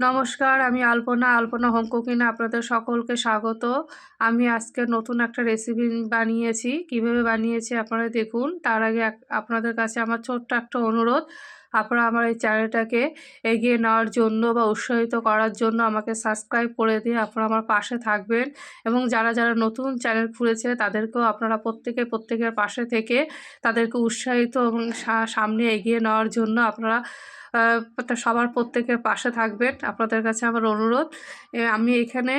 নমস্কার, আমি আলপনা আলপনা হোম কুকিংয়ে আপনাদের সকলকে স্বাগত। আমি আজকে নতুন একটা রেসিপি বানিয়েছি। কীভাবে বানিয়েছি আপনারা দেখুন। তার আগে আপনাদের কাছে আমার ছোট্ট একটা অনুরোধ। আপনারা আমার এই চ্যানেলটাকে এগিয়ে নেওয়ার জন্য বা উৎসাহিত করার জন্য আমাকে সাবস্ক্রাইব করে দিয়ে আপনারা আমার পাশে থাকবেন এবং যারা যারা নতুন চ্যানেল খুলেছে, তাদেরকেও আপনারা প্রত্যেকে, প্রত্যেকের পাশে থেকে তাদেরকে উৎসাহিত এবং সামনে এগিয়ে নেওয়ার জন্য আপনারা সবার প্রত্যেকের পাশে থাকবেন। আপনাদের কাছে আমার অনুরোধ আমি এখানে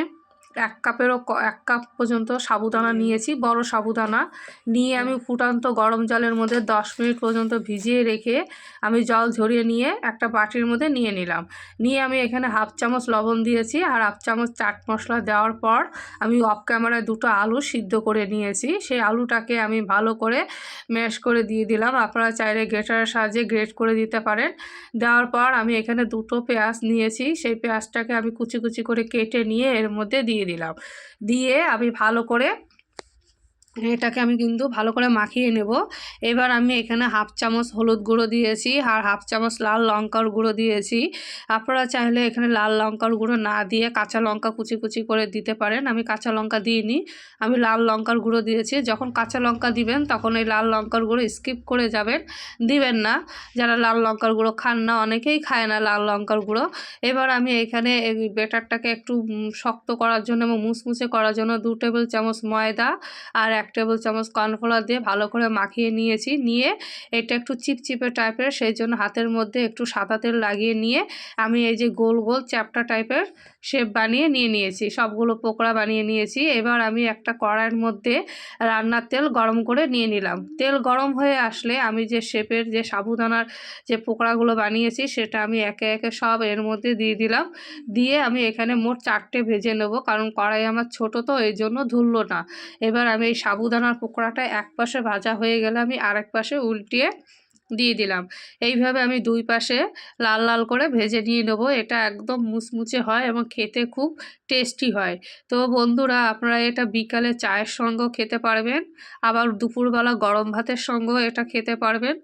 এক কাপেরও ক- এক কাপ পর্যন্ত সাবুদানা নিয়েছি বড় সাবুদানা। নিয়ে আমি ফুটান্ত গরম জলের মধ্যে দশ মিনিট পর্যন্ত ভিজিয়ে রেখে আমি জল ঝরিয়ে নিয়ে একটা বাটির মধ্যে নিয়ে নিলাম। নিয়ে আমি এখানে হাফ চামচ লবণ দিয়েছি আর হাফ চামচ চাট মশলা দেওয়ার পর আমি অফ ক্যামেরায় দুটো আলু সিদ্ধ করে নিয়েছি। সেই আলুটাকে আমি ভালো করে ম্যাশ করে দিয়ে দিলাম। আপনারা চাইলে গ্রেটারের সাহায্যে গ্রেট করে দিতে পারেন। দেওয়ার পর আমি এখানে দুটো পেঁয়াজ নিয়েছি। সেই পেঁয়াজটাকে আমি কুচি কুচি করে কেটে নিয়ে এর মধ্যে দিয়ে দিলাম। দিয়ে আমি ভালো করে এটাকে আমি কিন্তু ভালো করে মাখিয়ে নেব। এবার আমি এখানে হাফ চামচ হলুদ গুঁড়ো দিয়েছি আর হাফ চামচ লাল লঙ্কার গুঁড়ো দিয়েছি। আপনারা চাইলে এখানে লাল লঙ্কার গুঁড়ো না দিয়ে কাঁচা লঙ্কা কুচি কুচি করে দিতে পারেন। আমি কাঁচা লঙ্কা দিইনি। আমি লাল লঙ্কার গুঁড়ো দিয়েছি। যখন কাঁচা লঙ্কা দিবেন তখন এই লাল লঙ্কার গুঁড়ো স্কিপ করে যাবেন, দিবেন না। যারা লাল লঙ্কার গুঁড়ো খান না, অনেকেই খায় না লাল লঙ্কার গুঁড়ো। এবার আমি এখানে এই বেটারটাকে একটু শক্ত করার জন্য এবং মুচমুচে করার জন্য দু টেবিল চামচ ময়দা আর এক টেবিল চামচ কর্নফ্লাওয়ার দিয়ে ভালো করে মাখিয়ে নিয়েছি। নিয়ে এটা একটু চিপচিপে টাইপের সেই জন্য হাতের মধ্যে একটু সাদা তেল লাগিয়ে নিয়ে আমি এই যে গোল গোল চ্যাপটা টাইপের শেপ বানিয়ে নিয়ে নিয়েছি। সবগুলো পোকড়া বানিয়ে নিয়েছি। এবার আমি একটা কড়াইয়ের মধ্যে রান্নার তেল গরম করে নিয়ে নিলাম। তেল গরম হয়ে আসলে আমি যে শেপের যে সাবুদানার যে পোকড়াগুলো বানিয়েছি, সেটা আমি একে একে সব এর মধ্যে দিয়ে দিলাম। দিয়ে আমি এখানে মোট চারটে ভেজে নেব, কারণ কড়াই আমার ছোট তো এই জন্য ধুললো না। এবার আমি এই সাবুদানার পকোড়াটা এক পাশে ভাজা হয়ে গেলে আমি আরেক পাশে উল্টিয়ে দিয়ে দিলাম। এইভাবে আমি দুই পাশে লাল লাল করে ভেজে নিয়ে নেব। এটা একদম মুচমুচে হয় এবং খেতে খুব টেস্টি হয়। তো বন্ধুরা, আপনারা এটা বিকালে চায়ের সঙ্গেও খেতে পারবেন, আবার দুপুরবেলা গরম ভাতের সঙ্গেও এটা খেতে পারবেন।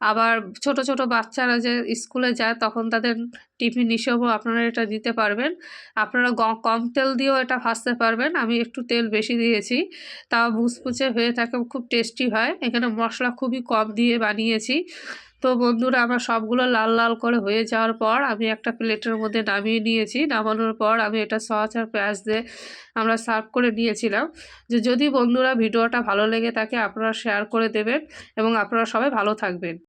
আবার ছোট ছোট বাচ্চারা যে স্কুলে যায় তখন তাদের টিফিন হিসেবেও আপনারা এটা দিতে পারবেন। আপনারা কম তেল দিয়েও এটা ভাজতে পারবেন। আমি একটু তেল বেশি দিয়েছি। তাও মুচমুচে হয়ে থাকে, খুব টেস্টি হয়। এখানে মশলা খুবই কম দিয়ে বানিয়েছি। তো বন্ধুরা, আমার সবগুলো লাল লাল করে হয়ে যাওয়ার পর আমি একটা প্লেটের মধ্যে নামিয়ে নিয়েছি। নামানোর পর আমি এটা সস আর পেঁয়াজ দিয়ে আমরা সার্ভ করে নিয়েছিলাম। যে যদি বন্ধুরা ভিডিওটা ভালো লেগে থাকে, আপনারা শেয়ার করে দেবেন এবং আপনারা সবাই ভালো থাকবেন।